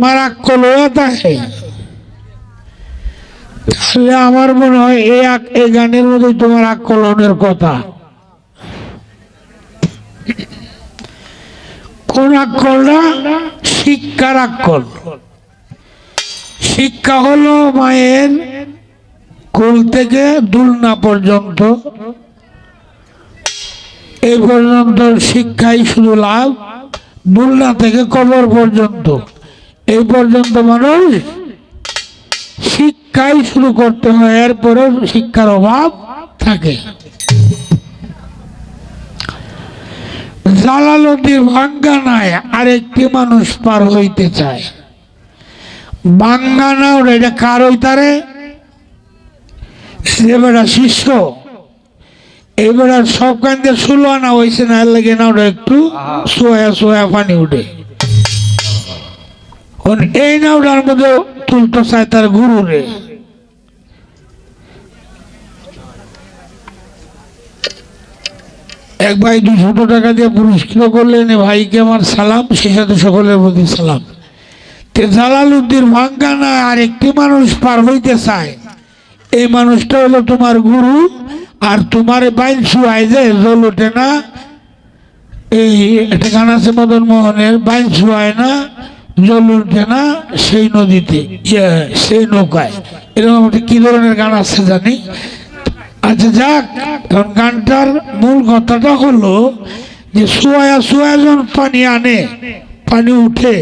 তোমার আক্কল তাহলে আমার মনে হয় এই এই গানের মধ্যে তোমার আক্কলনের কথা। কোন আক্কলটা শিক্ষার আক্কল। শিক্ষা হলো মায়ের কুল থেকে দুলনা পর্যন্ত। এই পর্যন্ত শিক্ষাই শুধু লাভ, দুলনা থেকে কবর পর্যন্ত। এই পর্যন্ত মানুষ শিক্ষাই শুরু করতে হয় এরপরে শিক্ষার অভাব থাকে। জালালতির ভাঙ্গানায় আরেকটি মানুষ পার হইতে চায়। বাঙ্গানা ওটা এটা কার হইতারে সে বেটা শিষ্য। এবার সব কান্দে ষোলো আনা হয়েছে না লাগে না ওটা একটু সোয়া সোয়া পানি উঠে। এই নাওটার মধ্যে তুলতে চায় তার গুরুরে। এক ভাই দুশো টাকা দিয়ে পুরস্কৃত করলেন ভাইকে আমার সালাম, সে সকলের প্রতি সালাম। জালালুদ্দিন ভাঙ্গানা আর একটি মানুষ পার হইতে চায়। এই মানুষটা হলো তোমার গুরু, আর তোমার বাইন শুয়াই যে জল ওঠে না, এই একটা গান আছে মদন মোহনের বাইন শুয়ায় না জল উঠে না সেই নদীতে ইয়ে, সেই নৌকায়। এরকম কি ধরনের গান আছে জানি? আচ্ছা যাক এখন গানটার মূল কথাটা হলো যে শুয়ায় যখন পানি আনে পানি উঠে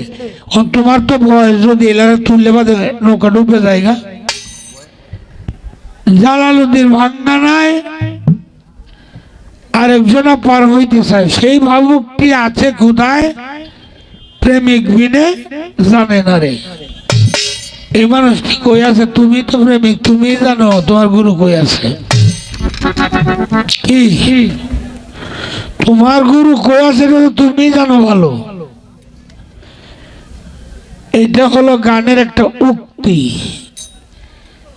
তোমার তো বয়স যদি এলাকা তুললে বাদে নৌকা ডুবে যায়গা জালালুদ্দিন ভাঙ্গানায় আরেকজনা পার হইতে চায়। সেই ভাবুকটি আছে কোথায়? প্রেমিক বিনে জানে না রে। এই মানুষটি কই আছে? তুমি তো প্রেমিক তুমি জানো তোমার গুরু কই আছে। কি? তোমার গুরু কই আছে তুমি জানো ভালো। এটা হলো গানের একটা উক্তি।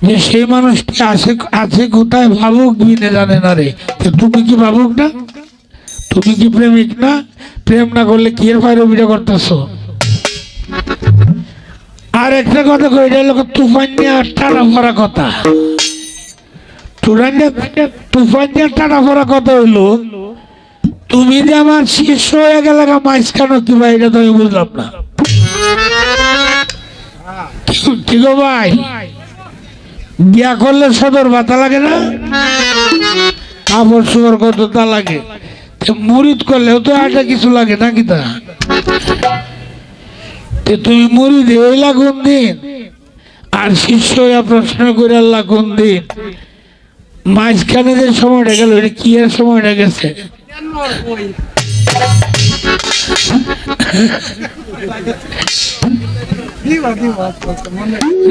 যে সেই মানুষটি আছে আছে কোথায়? ভাবুক বিনে জানে না রে। তুমি কি ভাবুক না? তুমি কি প্রেমিক না? প্রেম না করলে কি এর বিটা করতেছো? আর একটা কথা কই, এটা তুফান নিয়ে টানা ভরা কথা। তুফান নিয়ে টানা কথা হইল, তুমি যে আমার শিষ্য হয়ে গেলে মাঝখানো কি ভাই, এটা তো আমি বুঝলাম না। আছে ভাই? বিয়া করলে সদর ভাতা লাগে না? কাপড় সুগর কত তা লাগে? মুরিদ করলেও তো একটা কিছু লাগে নাকি তা? তুমি মুরিদ হইলা কোন দিন? আর শিষ্য প্রশ্ন করে আল্লাহ কোন দিন? মাঝখানে যে সময়টা গেল, এটা কি আর সময়টা গেছে?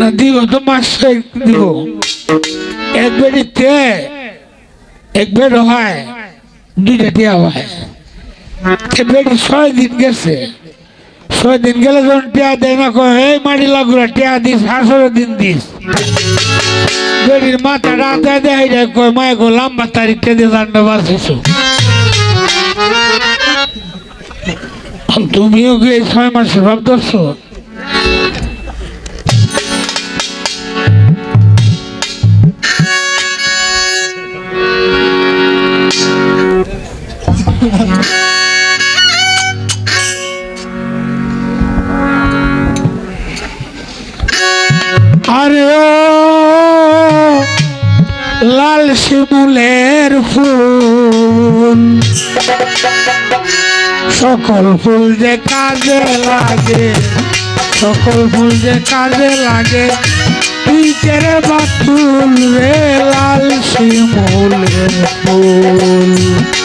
না, দিব তো এক বেডিতে এক হয়। দুইটা ছয় দিন গেছে। ছয় দিন গেলে যখন টিয়া দেয় না, কয়, এই মাটি লাগুলা, টিয়া দিস হাসরে দিন দিস। বেডির মাথা রাতে দেয় যায় কয় মায় গো লম্বা তারিখটা দিয়ে জানতে পারছিস তুমিও কি এই ছয় মাসে ভাব ধরছো? আরে লাল শিমুলের ফুল। সকল ফুল যে কাজে লাগে, সকল ফুল যে কাজে লাগে। কেরে বাতুল রে, লাল শিমুলের ফুল।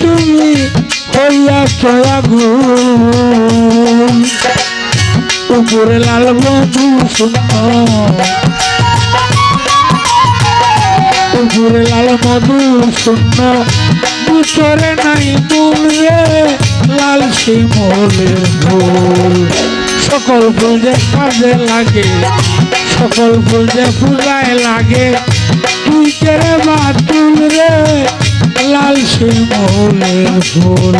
তুমি হইয়া চলা ঘুম। উপরে লাল শূন্য ওরে লাল মধু শূন্য ভিতরে নাই রে লাল শিমলের ফুল। সকল ফুল যে কাজে লাগে, সকল ফুল যে লাগে। তুই কেড়ে বাতুল রে? লাল শিমলের ফুল,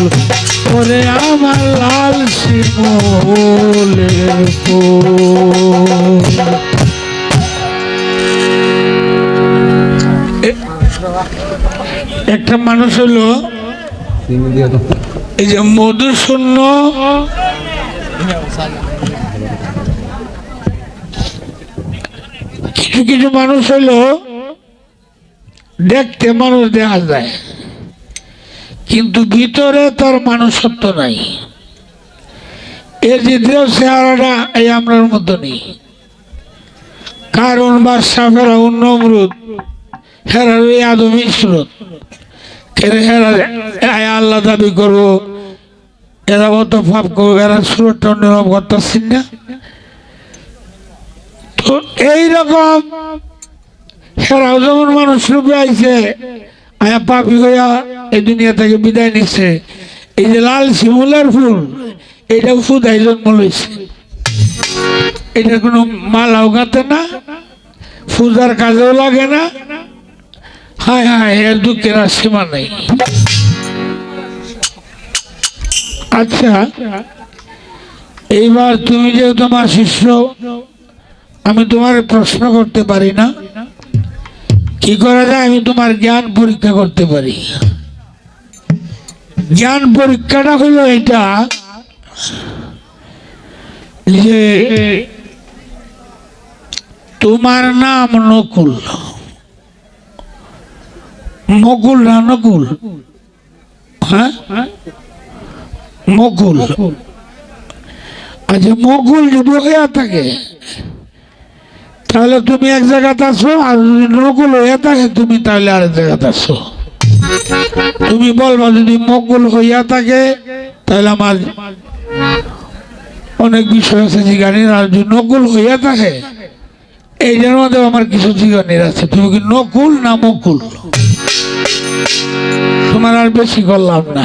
ওরে আমার লাল শিমলের ফুল। একটা মানুষ হলো এই যে মধু শূন্য কিছু কিছু মানুষ হলো দেখতে মানুষ দেখা যায়। কিন্তু ভিতরে তার মানুষত্ব নাই। এর দ্বিতীয় চেহারাটা, এই আমরার মতো নেই। কারণ বাদশাহ ফেরাউন নমরুদ, হেরার ওই আদমি স্রোত কেন হেরা আয় আল্লাহ দাবি করব, এরা অত ভাব করব, এরা সুরতটা অন্যরকম করতেছেন না। তো এইরকম হেরাও যেমন মানুষ রূপে আইছে, আয়া পাপি হইয়া এই দুনিয়া থেকে বিদায় নিচ্ছে এই যে লাল শিমুলার ফুল এটা ফুদাই জন্ম লইছে। এটা কোনো মালাও গাতে না, পূজার কাজেও লাগে না। হায় হায়, এর দুঃখের সীমা নেই। আচ্ছা এইবার তুমি যে তোমার শিষ্য, আমি তোমার প্রশ্ন করতে পারি না। কি করা যায়? আমি তোমার জ্ঞান পরীক্ষা করতে পারি। জ্ঞান পরীক্ষাটা হলো এটা যে তোমার নাম নকুল। মকুল না নকুল? হ্যাঁ? মকুল আচ্ছা মকুল যদি হইয়া থাকে তাহলে তুমি এক জায়গাতে আসো আর যদি নকুল হইয়া থাকে, তুমি তাহলে আরেক জায়গাতে আসো তুমি বলবা, যদি মকুল হইয়া থাকে, তাহলে আমার অনেক বিষয় আছে জিগানির, আর যদি নকুল হইয়া থাকে এইটার মধ্যে আমার কিছু জিগানির আছে। তুমি কি নকুল না মকুল? তোমার আর বেশি করলাম না।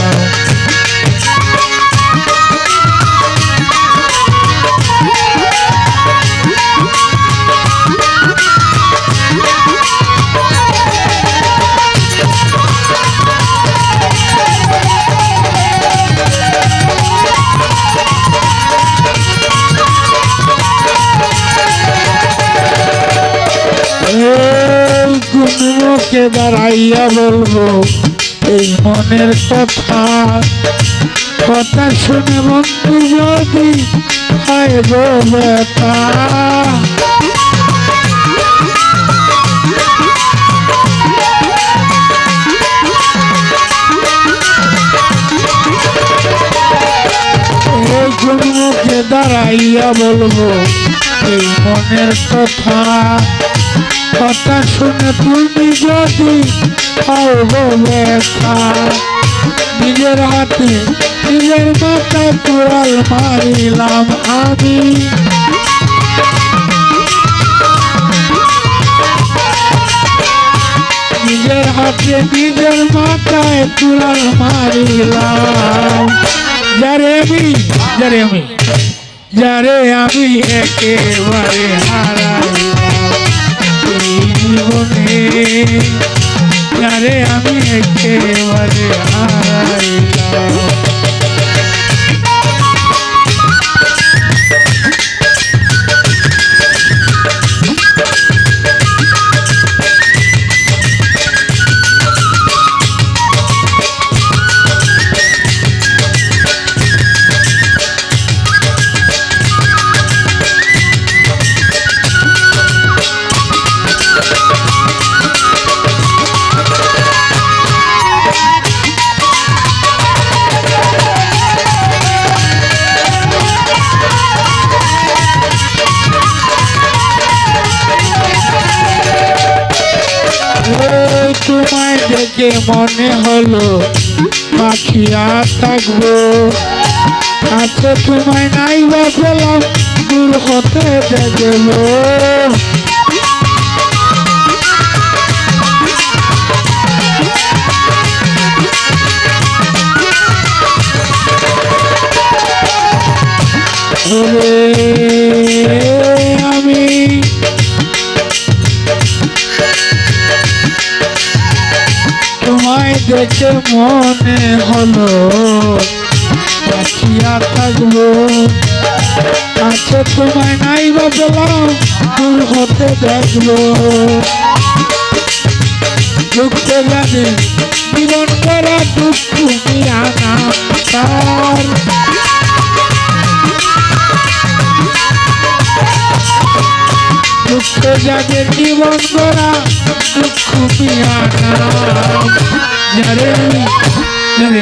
দাঁড়াইয়া বলব এই মনের কথা। কথা শুনে বন্ধু যদি দাঁড়াইয়া বলব এই মনের কথা। কথা শুনে তুমি যদি হও গো ব্যথা নিজের হাতে, নিজের মাথায় কুড়াল মারিলাম আমি। নিজের হাতে, নিজের মাথায় কুড়াল মারিলাম। যারে আমি যারে আমি যারে আমি একেবারে হারাইলাম এই জীবনে যারে আমি একেবারে দেখে মনে হলো পাখি আর থাকব। কাছে তোমায় নাই বা পেলাম দূর হতে দেখব কাছে তোমায় নাই বা পেলাম দূর হতে দেখব দুঃখ জানে জীবন করা দুঃখ আনা তার দুঃখ যাদের জীবন করা দুঃখ পিয়ানা যারে আমি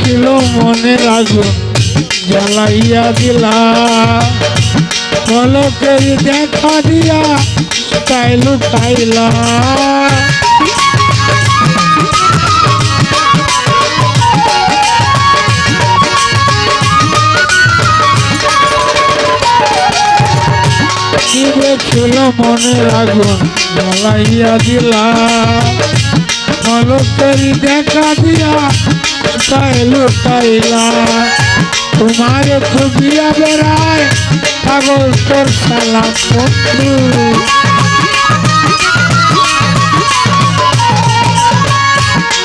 ছিল মনের আগুন, জ্বালাইয়া দিলা। পলকের দেখা দিয়া তাই লুকাইলা নিবে ছিল মনের আগুন, জ্বালাইয়া দিলা। পলকেরি দেখা দিয়া তাই লুকাইলা তোমার খুবিয়া বেড়ায় পাগল তোর সালাম বন্ধু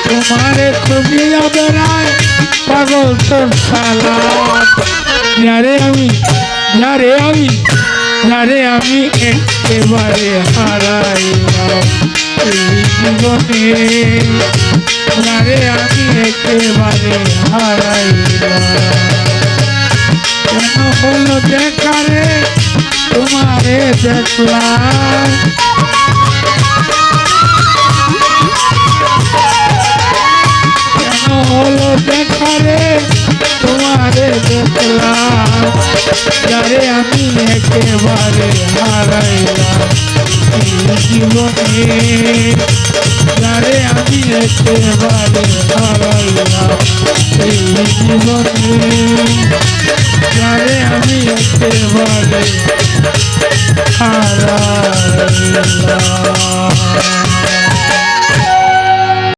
তোমার খুবিয়া বেড়ায় পাগল তোর সালাম যারে আমি যারে আমি যারে আমি একেবারে হারাইলাম এই জীবনে যারে আমি একেবারে হারাইলাম কেন হলো দেখারে? তোমারে দেখলাম। কেন হলো দেখারে? দেখলাম যারে আমি একেবারে হারাইলাম জীবনে যারে আমি একেবারে হারাইলাম এই জীবনে যারে আমি একেবারে হারাইলাম